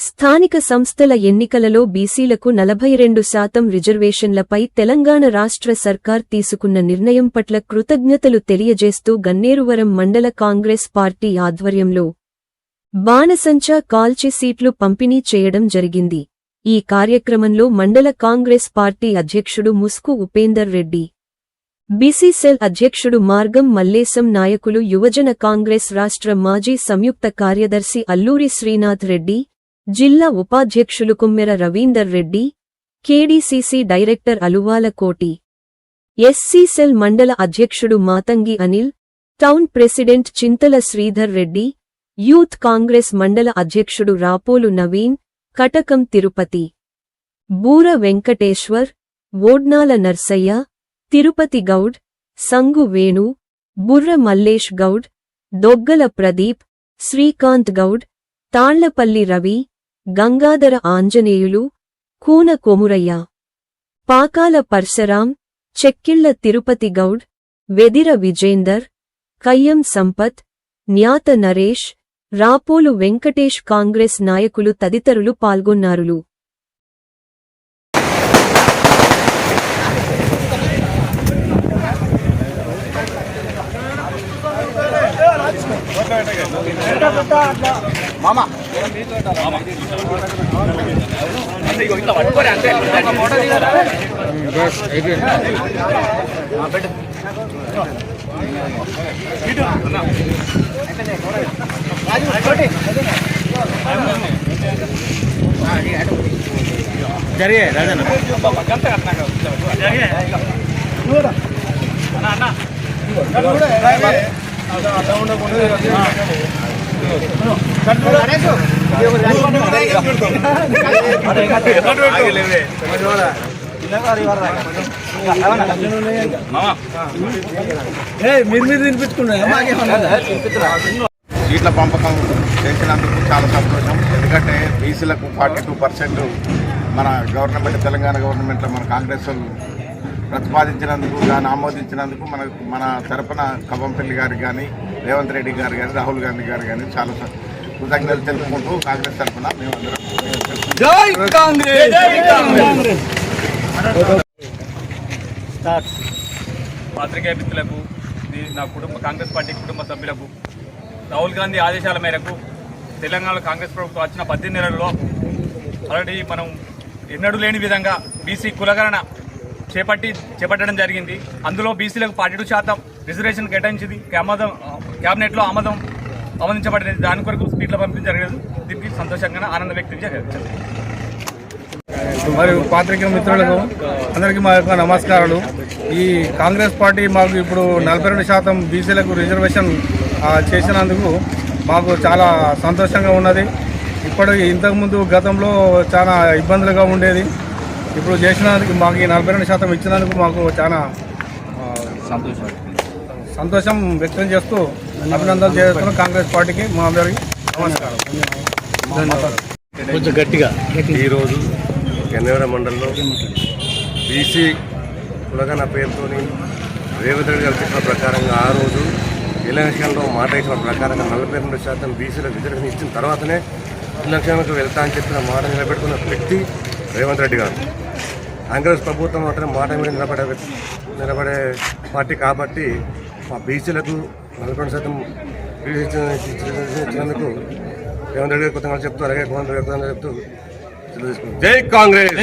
స్థానిక సంస్థల ఎన్నికలలో బీసీలకు నలభై రెండు శాతం రిజర్వేషన్లపై తెలంగాణ రాష్ట్ర సర్కార్ తీసుకున్న నిర్ణయం పట్ల కృతజ్ఞతలు తెలియజేస్తూ గన్నేరువరం మండల కాంగ్రెస్ పార్టీ ఆధ్వర్యంలో బాణసంచా కాల్చి సీట్లు పంపిణీ చేయడం జరిగింది. ఈ కార్యక్రమంలో మండల కాంగ్రెస్ పార్టీ అధ్యక్షుడు ముస్కు ఉపేందర్ రెడ్డి బీసీసెల్ అధ్యక్షుడు మార్గం మల్లేశం నాయకులు యువజన కాంగ్రెస్ రాష్ట్ర మాజీ సంయుక్త కార్యదర్శి అల్లూరి శ్రీనాథ్ రెడ్డి జిల్లా ఉపాధ్యక్షులు Kummera Ravinder Reddy KDCC director Aluvala Koti SC cell మండల అధ్యక్షుడు Matangi Anil town president Chintala Sridhar Reddy youth Congress మండల అధ్యక్షుడు రాపోలు నవీన్ కటకం తిరుపతి బూర వెంకటేశ్వర్ ఓడ్నాల నర్సయ్య తిరుపతి గౌడ్ సంగు వేణు బుర్ర మల్లేష్ గౌడ్ దొగ్గల ప్రదీప్ శ్రీకాంత్ గౌడ్ తాళ్ళపల్లి రవి గంగాధర ఆంజనేయులు కూన కొమురయ్య పాకాల పర్శరాం చెక్కిళ్ళ తిరుపతి గౌడ్ వెదిర విజేందర్ కయ్యం సంపత్ న్యాత నరేష్ రాపోలు వెంకటేష్ కాంగ్రెస్ నాయకులు తదితరులు పాల్గొన్నారులు. జరిగే రాజన్న మీరు మీరు సీట్ల పంపకం చేసినందుకు చాలా సంతోషం. ఎందుకంటే బీసీలకు ఫార్టీ టూ పర్సెంట్ మన గవర్నమెంట్ తెలంగాణ గవర్నమెంట్లో మన కాంగ్రెస్ వాళ్ళు ప్రతిపాదించినందుకు దాన్ని ఆమోదించినందుకు మన మన తరపున కవ్వంపల్లి గారికి కానీ రేవంత్ రెడ్డి గారు కానీ రాహుల్ గాంధీ గారు కానీ చాలా కృతజ్ఞతలు తెలుపుకుంటూ కాంగ్రెస్ తరఫున మేమందరం జై కాంగ్రెస్! జై కాంగ్రెస్! పాత్రికేయ మిత్రులకు నా కుటుంబ కాంగ్రెస్ పార్టీ కుటుంబ సభ్యులకు రాహుల్ గాంధీ ఆదేశాల మేరకు తెలంగాణలో కాంగ్రెస్ ప్రభుత్వం వచ్చిన పద్దెనిమిది నెలల్లో ఆల్రెడీ మనం ఎన్నడూ లేని విధంగా బీసీ కులగణన చేపట్టి చేపట్టడం జరిగింది. అందులో బీసీలకు ఫార్టీ టూ శాతం రిజర్వేషన్ కేటాయించింది. ఆమోదం క్యాబినెట్లో ఆమోదం ఆమోదించబడింది. దాని కొరకు స్పీడ్లో పంపించలేదు దీనికి సంతోషంగా ఆనందం వ్యక్తం చేయగలిగారు మరియు పాత్రికేయ మిత్రులకు అందరికీ మా యొక్క నమస్కారాలు. ఈ కాంగ్రెస్ పార్టీ మాకు ఇప్పుడు నలభై రెండు శాతం బీసీలకు రిజర్వేషన్ చేసినందుకు మాకు చాలా సంతోషంగా ఉన్నది. ఇప్పుడు ఇంతకుముందు గతంలో చాలా ఇబ్బందులుగా ఉండేది. ఇప్పుడు చేసినందుకు మాకు ఈ నలభై రెండు శాతం ఇచ్చినందుకు మాకు చాలా ఆ, సంతోషం. వ్యక్తం చేస్తూ అభినందనలు చేస్తున్నాం కాంగ్రెస్ పార్టీకి. మా అందరికీ నమస్కారం. కొంచెం గట్టిగా. ఈరోజు గన్నేవర మండలంలో బీసీ కులగన పేరుతో రేవంత్ రెడ్డి గారు చెప్పిన ప్రకారంగా ఆ రోజు ఎలక్షన్లో మాట ఇచ్చిన ప్రకారంగా నలభై రెండు శాతం బీసీలకు రిజర్వేషన్ ఇచ్చిన తర్వాతనే ఎలక్షన్లకు వెళ్తా అని చెప్పిన మాట నిలబెట్టుకున్న వ్యక్తి రేవంత్ రెడ్డి గారు కాంగ్రెస్ ప్రభుత్వం మాత్రం మాట మీద నిలబడే వ్యక్తి- నిలబడే పార్టీ కాబట్టి మా బీసీలకు నలభై శాతం ఇచ్చినందుకు రేవంత్ రెడ్డి గారు కొత్తగా చెప్తూ అలాగే కుమార్ రెడ్డి చెప్తూ. జై కాంగ్రెస్